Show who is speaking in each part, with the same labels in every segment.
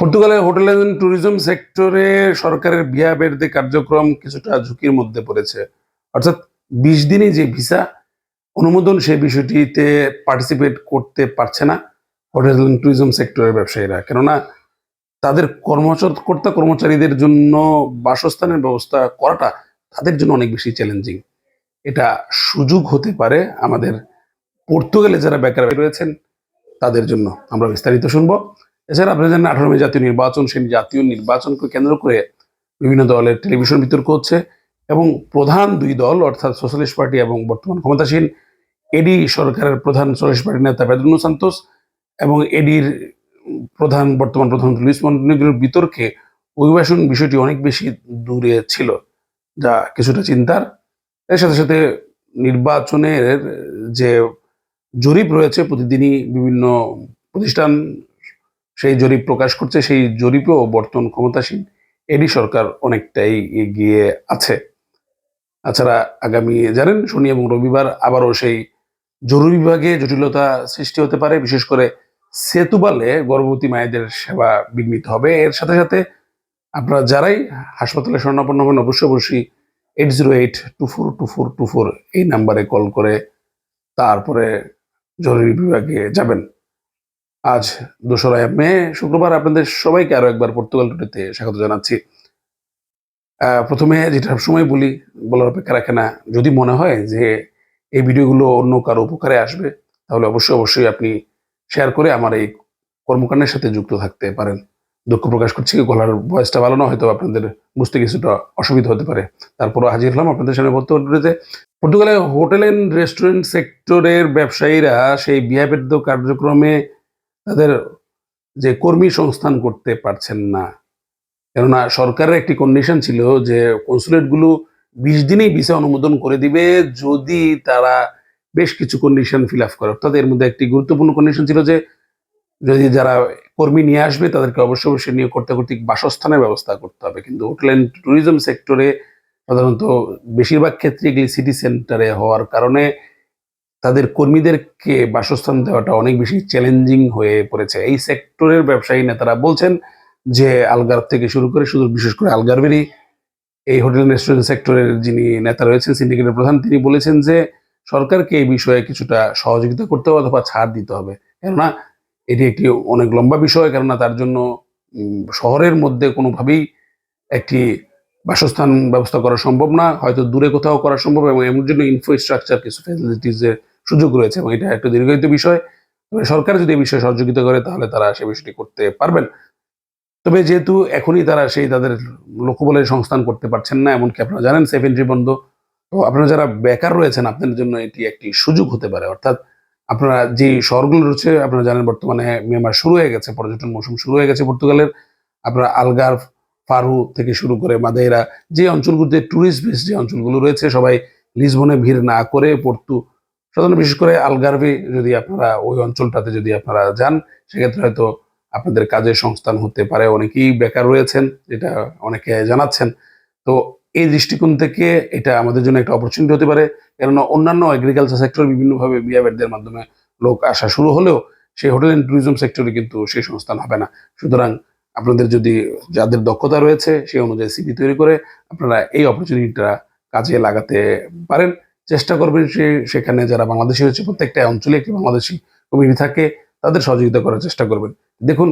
Speaker 1: পর্তুগালে hotel and tourism সেক্টরে সরকারের ভিয়া বেরদে কার্যক্রম কিছুটা ঝুঁকির মধ্যে পড়েছে। অর্থাৎ বিশ দিনে যে ভিসা, অনুমোদন সেই বিষয়টিতে পার্টিসিপেট করতে পারছে না হোটেল অ্যান্ড ট্যুরিজম সেক্টরের ব্যবসায়ীরা। কেননা তাদের কর্মকর্তা কর্মচারীদের জন্য বাসস্থানের ব্যবস্থা করাটা তাদের জন্য অনেক বেশি চ্যালেঞ্জিং এটা সুযোগ হতে পারে আমাদের পর্তুগালে যারা বেকার রয়েছেন, তাদের জন্য। আমরা বিস্তারিত শুনব। এছাড়া আপনারা জানেন আঠারো মে জাতীয় নির্বাচন, সেই জাতীয় নির্বাচনকে কেন্দ্র করে বিভিন্ন দলের টেলিভিশন বিতর্ক হচ্ছে এবং প্রধান দুই দল, অর্থাৎ সোশ্যালিস্ট পার্টি এবং বর্তমান ক্ষমতাসীন এডি সরকারের প্রধান সোশ্যালিস্ট পার্টির নেতা পেদ্রোনো সান্তোস এবং এডির প্রধান, বর্তমান প্রধান লুইস মন্টেনেগ্রোর বিতর্কে অভিবাসন বিষয়টি অনেক বেশি দূরে ছিল, যা কিছুটা চিন্তার। এর সাথে সাথে নির্বাচনের যে জরিপ রয়েছে, প্রতিদিনই বিভিন্ন প্রতিষ্ঠান সেই জরিপ প্রকাশ করছে, সেই জরিপেও বর্তমান ক্ষমতাসীন এডি সরকার অনেকটাই এগিয়ে আছে। তাছাড়া আগামী জানেন, শনি এবং রবিবার আবারও সেই জরুরি বিভাগে জটিলতা সৃষ্টি হতে পারে। বিশেষ করে সেতুবালে গর্ভবতী মায়েদের সেবা বিঘ্নিত হবে। এর সাথে সাথে আপনারা যারাই হাসপাতালে স্বর্ণাপন্ন হবেন, অবশ্যই অবশ্যই eight zero eight two four two four two four এই নাম্বারে কল করে তারপরে জরুরি বিভাগে যাবেন। আজ দোসরা মে, শুক্রবার আপনাদের সবাইকে আরও একবার পর্তুগাল টুটেতে স্বাগত জানাচ্ছি। প্রথমে যেটা সময় বলি, বলার অপেক্ষা রাখে না, যদি মনে হয় যে এই ভিডিওগুলো অন্য কারও উপকারে আসবে, তাহলে অবশ্যই অবশ্যই আপনি শেয়ার করে আমার এই কর্মকাণ্ডের সাথে যুক্ত থাকতে পারেন। দুঃখ প্রকাশ করছি, গলার বয়সটা ভালো না, হয়তো আপনাদের বুঝতে কিছুটা অসুবিধা হতে পারে। তারপরও হাজির হলাম আপনাদের সামনে বলতে পর্তুগালে হোটেল অ্যান্ড রেস্টুরেন্ট সেক্টরের ব্যবসায়ীরা সেই বিহাবেদ্য কার্যক্রমে তাদের যে কর্মী সংস্থান করতে পারছেন না। কেননা সরকারের একটি কন্ডিশন ছিল যে কনসুলেটগুলো বিশ দিনেই ভিসা অনুমোদন করে দিবে যদি তারা বেশ কিছু কন্ডিশন ফিল আপ করে। অর্থাৎ এর মধ্যে একটি গুরুত্বপূর্ণ কন্ডিশন ছিল যে যদি যারা কর্মী নিয়ে আসবে তাদেরকে অবশ্যই অবশ্যই নিয়োগ করতে কর্তৃক বাসস্থানের ব্যবস্থা করতে হবে। কিন্তু হোটেল অ্যান্ড ট্যুরিজম সেক্টরে সাধারণত বেশিরভাগ ক্ষেত্রে এগুলি সিটি সেন্টারে হওয়ার কারণে তাদের কর্মীদেরকে বাসস্থান দেওয়াটা অনেক বেশি চ্যালেঞ্জিং হয়ে পড়েছে। এই সেক্টরের ব্যবসায়ী নেতারা বলছেন যে আলগার থেকে শুরু করে শুধু বিশেষ করে আলগারবেরি এই হোটেল রেস্টুরেন্ট সেক্টরের যিনি নেতা রয়েছেন সিন্ডিকেটের প্রধান, তিনি বলেছেন যে সরকারকে এই বিষয়ে কিছুটা সহযোগিতা করতে হবে অথবা ছাড় দিতে হবে। কেননা এটি একটি অনেক লম্বা বিষয়, কেননা তার জন্য শহরের মধ্যে কোনোভাবেই একটি বাসস্থান ব্যবস্থা করা সম্ভব না। হয়তো দূরে কোথাও করা সম্ভব এবং এমন জন্য ইনফ্রাস্ট্রাকচার কিছু ফ্যাসিলিটিসের সুযোগ রয়েছে এবং এটা একটা দীর্ঘায়িত বিষয়। তবে সরকার যদি এই বিষয়ে সহযোগিতা করে, তাহলে তারা সে বিষয়টি করতে পারবেন। তবে যেহেতু এখনই তারা সেই তাদের লোকবলের সংস্থান করতে পারছেন না, এমনকি আপনারা জানেন সেফ এন্ট্রি বন্ধ। তো আপনারা যারা বেকার রয়েছেন, আপনাদের জন্য এটি একটি সুযোগ হতে পারে। অর্থাৎ আপনারা যে শহরগুলো রয়েছে, আপনারা জানেন বর্তমানে মে মাস শুরু হয়ে গেছে, পর্যটন মৌসুম শুরু হয়ে গেছে পর্তুগালের। আপনারা আলগার, ফারু থেকে শুরু করে মাদেরা যে অঞ্চলগুলোতে ট্যুরিস্ট বেস যে অঞ্চলগুলো রয়েছে, সবাই লিসবনে ভিড় না করে পর্তু সাধারণত বিশেষ করে আলগারভে যদি আপনারা ওই অঞ্চলটাতে যদি আপনারা যান, সেক্ষেত্রে হয়তো আপনাদের কাজের সংস্থান হতে পারে। অনেকেই বেকার রয়েছেন, যেটা অনেকে জানাচ্ছেন। তো এই দৃষ্টিকোণ থেকে এটা আমাদের জন্য একটা অপরচুনিটি হতে পারে। কেননা অন্যান্য এগ্রিকালচার সেক্টর বিভিন্নভাবে বিয়াবেটদের মাধ্যমে লোক আসা শুরু হলেও সেই হোটেল অ্যান্ড ট্যুরিজম সেক্টরে কিন্তু সেই সংস্থান হবে না। সুতরাং আপনাদের যদি যাদের দক্ষতা রয়েছে, সেই অনুযায়ী সিভি তৈরি করে আপনারা এই অপরচুনিটিটা কাজে লাগাতে পারেন। চেষ্টা করবেন সে সেখানে যারা বাংলাদেশি হচ্ছে প্রত্যেকটা অঞ্চলে একটি বাংলাদেশি কমিটি থাকে, তাদের সহযোগিতা করার চেষ্টা করবেন। দেখুন,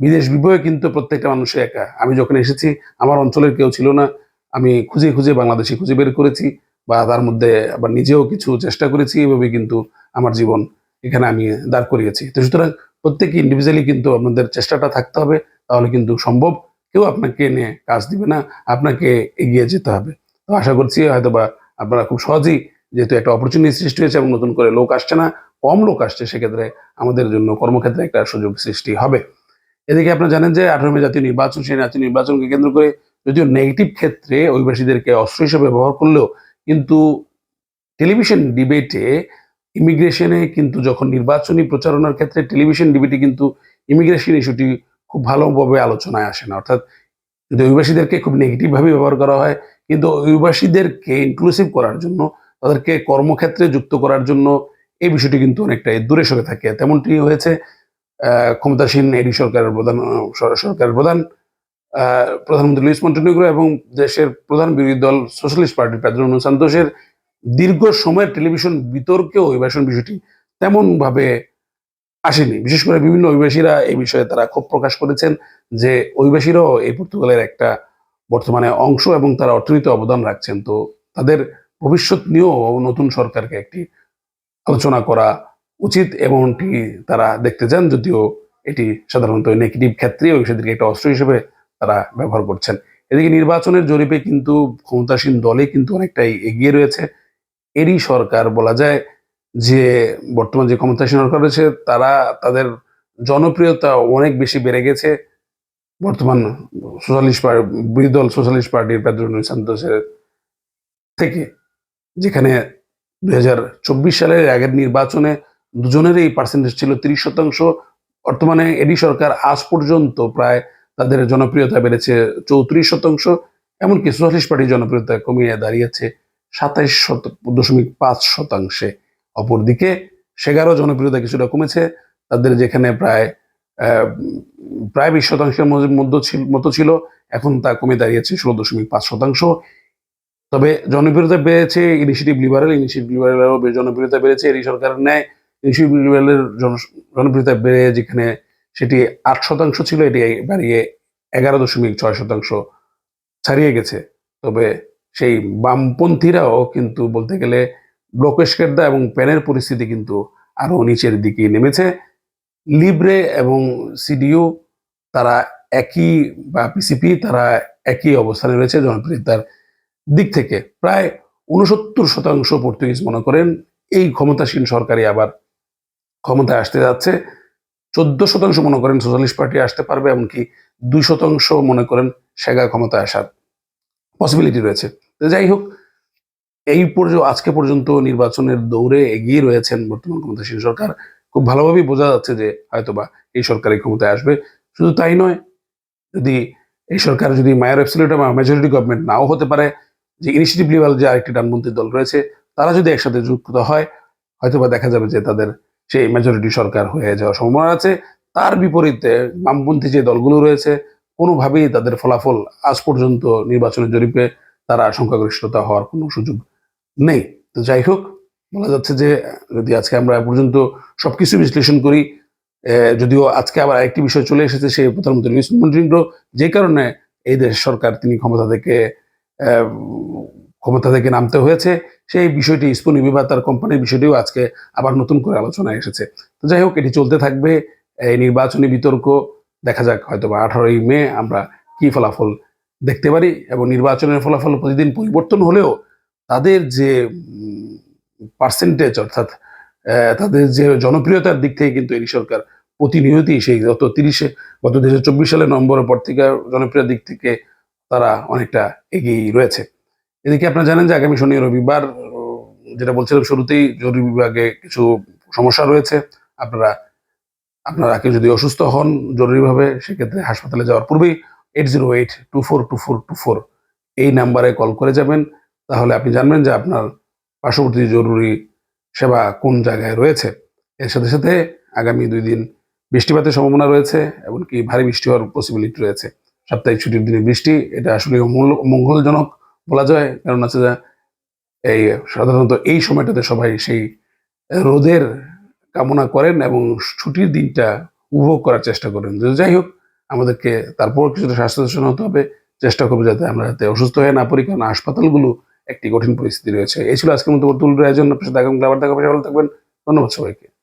Speaker 1: বিদেশ বিভয়ে কিন্তু প্রত্যেকটা মানুষই একা। আমি যখন এসেছি, আমার অঞ্চলের কেউ ছিল না। আমি খুঁজে খুঁজে বাংলাদেশি খুঁজে বের করেছি বা তার মধ্যে আবার নিজেও কিছু চেষ্টা করেছি এভাবে কিন্তু আমার জীবন এখানে আমি দাঁড় করিয়েছি। তো সুতরাং প্রত্যেকে ইন্ডিভিজুয়ালি কিন্তু আপনাদের চেষ্টাটা থাকতে হবে, তাহলে কিন্তু সম্ভব। কেউ আপনাকে নিয়ে কাজ দিবে না, আপনাকে এগিয়ে যেতে হবে। তো আশা করছি হয়তো বা আপনারা খুব সহজেই যেহেতু একটা অপরচুনিটি সৃষ্টি হয়েছে এবং নতুন করে লোক আসছে না, কম লোক আসছে, সেক্ষেত্রে আমাদের জন্য কর্মক্ষেত্রে একটা সুযোগ সৃষ্টি হবে। এদিকে আপনারা জানেন যে আঠারো মে জাতীয় নির্বাচন, সেই জাতীয় নির্বাচনকে কেন্দ্র করে যদিও নেগেটিভ ক্ষেত্রে অভিবাসীদেরকে অস্ত্র হিসেবে ব্যবহার করলেও কিন্তু টেলিভিশন ডিবেটে ইমিগ্রেশনে কিন্তু যখন নির্বাচনী প্রচারণার ক্ষেত্রে টেলিভিশন ডিবেটে কিন্তু ইমিগ্রেশন ইস্যুটি খুব ভালোভাবে আলোচনায় আসে না। অর্থাৎ যদি অভিবাসীদেরকে খুব নেগেটিভভাবে ব্যবহার করা হয় কিন্তু অভিবাসীদেরকে ইনক্লুসিভ করার জন্য, তাদেরকে কর্মক্ষেত্রে যুক্ত করার জন্য এই বিষয়টি কিন্তু অনেকটা দূরে সরে থাকে। তেমনটি হয়েছে ক্ষমতাসীন এডি সরকারের প্রধান সরকারের প্রধান প্রধানমন্ত্রী লুইস মন্টেনিগ্রো এবং দেশের প্রধান বিরোধী দল সোশ্যালিস্ট পার্টি পেদ্রো সান্তোষের দীর্ঘ সময়ের টেলিভিশন বিতর্কে অভিবাসন বিষয়টি তেমন ভাবে আসেনি। বিশেষ করে বিভিন্ন অভিবাসীরা এই বিষয়ে তারা ক্ষোভ প্রকাশ করেছেন যে অভিবাসীরাও এই পর্তুগালের একটা বর্তমানে অংশ এবং তারা অর্থনীতি অবদান রাখছেন। তো তাদের ভবিষ্যৎ নিয়েও নতুন সরকারকে একটি আলোচনা করা উচিত এমনটি তারা দেখতে চান, যদিও এটি সাধারণত নেগেটিভ ক্ষেত্রে অভিবাসীদেরকে একটা অস্ত্র হিসেবে তারা ব্যবহার করছেন। এদিকে নির্বাচনের জরিপে কিন্তু ক্ষমতাসীন দলে কিন্তু অনেকটাই এগিয়ে রয়েছে। এরই সরকার বলা যায় যে বর্তমান যে ক্ষমতাসীন সরকার রয়েছে, তারা তাদের জনপ্রিয়তা অনেক বেশি বেড়ে গেছে। বর্তমান সোশ্যালিস্ট পার্টি, বিরোধী দল সোশ্যালিস্ট পার্টির পেদ্রো সান্তোসের থেকে, যেখানে দুই হাজার চব্বিশ সালের আগের নির্বাচনে দুজনেরই এই পার্সেন্টেজ ছিল তিরিশ শতাংশ। বর্তমানে এডি সরকার আজ পর্যন্ত প্রায় তাদের জনপ্রিয়তা বেড়েছে চৌত্রিশ শতাংশ, এমনকি সোশ্যালিস্ট পার্টির জনপ্রিয়তা কমিয়ে দাঁড়িয়েছে সাতাইশ শত, দশমিক পাঁচ শতাংশে। অপরদিকে সেগারো জনপ্রিয়তা কিছুটা কমেছে। তাদের যেখানে প্রায় প্রায় বিশ শতাংশের মধ্যে মতো ছিল এখন তা কমে দাঁড়িয়েছে ষোলো দশমিক পাঁচ শতাংশ। তবে জনপ্রিয়তা বেড়েছে ইনিশিয়েটিভ লিবারেল ইনিশিয়েটিভ লিবারেলেরও জনপ্রিয়তা বেড়েছে এই সরকারের ন্যায় ইনিশিয়েটিভ লিবারেলের জন- জনপ্রিয়তা বেড়ে যেখানে সেটি আট শতাংশ ছিল, এটি বাড়িয়ে এগারো দশমিক ছয় শতাংশ ছাড়িয়ে গেছে। তবে সেই বামপন্থীরাও কিন্তু বলতে গেলে ব্লকেশকেরদা এবং প্যানের পরিস্থিতি কিন্তু আরও নিচের দিকে নেমেছে। লিব্রে এবং সিডিও তারা একই বা পিসিপি তারা একই অবস্থানে রয়েছে জনপ্রিয়তার দিক থেকে। প্রায় উনসত্তর শতাংশ পর্তুগিজ মনে করেন এই ক্ষমতাসীন সরকারই আবার ক্ষমতায় আসতে যাচ্ছে। চোদ্দ শতাংশ মনে করেন সোশ্যালিস্ট পার্টি আসতে পারবে, এমনকি দুই শতাংশ মনে করেন সেগা ক্ষমতায় আসার পসিবিলিটি রয়েছে। যাই হোক, এই পর্যন্ত আজকে পর্যন্ত নির্বাচনের দৌড়ে এগিয়ে রয়েছেন বর্তমান ক্ষমতাসীন সরকার। খুব ভালোভাবেই বোঝা যাচ্ছে যে হয়তোবা এই সরকার এই ক্ষমতায় আসবে। শুধু তাই নয়, যদি এই সরকার যদি মায়ের অ্যাবসলিউট মেজরিটি গভর্নমেন্ট নাও হতে পারে, যে ইনিশিয়েটিভ লেভেল যে আরেকটি ডানপন্থী দল রয়েছে, তারা যদি একসাথে যুক্ত হয়, হয়তোবা দেখা যাবে যে তাদের সেই মেজরিটি সরকার হয়ে যাওয়ার সম্ভাবনা আছে। তার বিপরীতে বামপন্থী যে দলগুলো রয়েছে, কোনোভাবেই তাদের ফলাফল আজ পর্যন্ত নির্বাচনের জরিপে তারা সংখ্যাগরিষ্ঠতা হওয়ার কোনো সুযোগ নেই। তো যাই হোক বলা যাচ্ছে যে, যদি আজকে আমরা পর্যন্ত সবকিছু বিশ্লেষণ করি যদিও আজকে আবার আরেকটি বিষয় চলে এসেছে, সেই প্রধানমন্ত্রী মন্টিনিগ্রো যে কারণে এই দেশ সরকার তিনি ক্ষমতা থেকে ক্ষমতা থেকে নামতে হয়েছে, সেই বিষয়টি স্পনি বা তার কোম্পানির বিষয়টিও আজকে আবার নতুন করে আলোচনায় এসেছে। তো যাই হোক, এটি চলতে থাকবে, এই নির্বাচনী বিতর্ক, দেখা যাক হয়তো বা আঠারোই মে আমরা কি ফলাফল দেখতে পারি, এবং নির্বাচনের ফলাফল প্রতিদিন পরিবর্তন হলেও তাদের যে পার্সেন্টেজ অর্থাৎ তাদের যে জনপ্রিয়তার দিক থেকে কিন্তু এই সরকার প্রতিনিয়তই সেই গত তিরিশে, গত দু হাজার চব্বিশ সালের নভেম্বরের পর থেকে জনপ্রিয় দিক থেকে তারা অনেকটা এগিয়েই রয়েছে। এদিকে আপনারা জানেন যে আগামী শনি রবিবার, যেটা বলছিলাম শুরুতেই জরুরি বিভাগে কিছু সমস্যা রয়েছে। আপনারা আপনারা কেউ যদি অসুস্থ হন জরুরিভাবে, সেক্ষেত্রে হাসপাতালে যাওয়ার পূর্বেই eight zero eight two four two four two four এই নাম্বারে কল করে যাবেন। তাহলে আপনি জানবেন যে আপনার পার্শ্ববর্তী জরুরি সেবা কোন জায়গায় রয়েছে? এর সাথে সাথে আগামী দুই দিন বৃষ্টিপাতের সম্ভাবনা রয়েছে, এমনকি ভারী বৃষ্টি হওয়ার পসিবিলিটি রয়েছে। সাপ্তাহিক ছুটির দিনে বৃষ্টি, এটা আসলে মঙ্গলজনক বলা যায়। কারণ আছে এই সাধারণত এই সময়টাতে সবাই সেই রোদের কামনা করেন এবং ছুটির দিনটা উপভোগ করার চেষ্টা করেন। যাই হোক, আমাদেরকে তারপর কিছুটা স্বাস্থ্য হতে হবে। চেষ্টা করব যাতে আমরা যাতে অসুস্থ হয়ে না পড়ি, কারণ হাসপাতালগুলো একটি কঠিন পরিস্থিতি রয়েছে। এই ছিল আজকের মতো তুল আয়োজন আপনার আবার দেখা হবে, ভালো থাকবেন। ধন্যবাদ সবাইকে।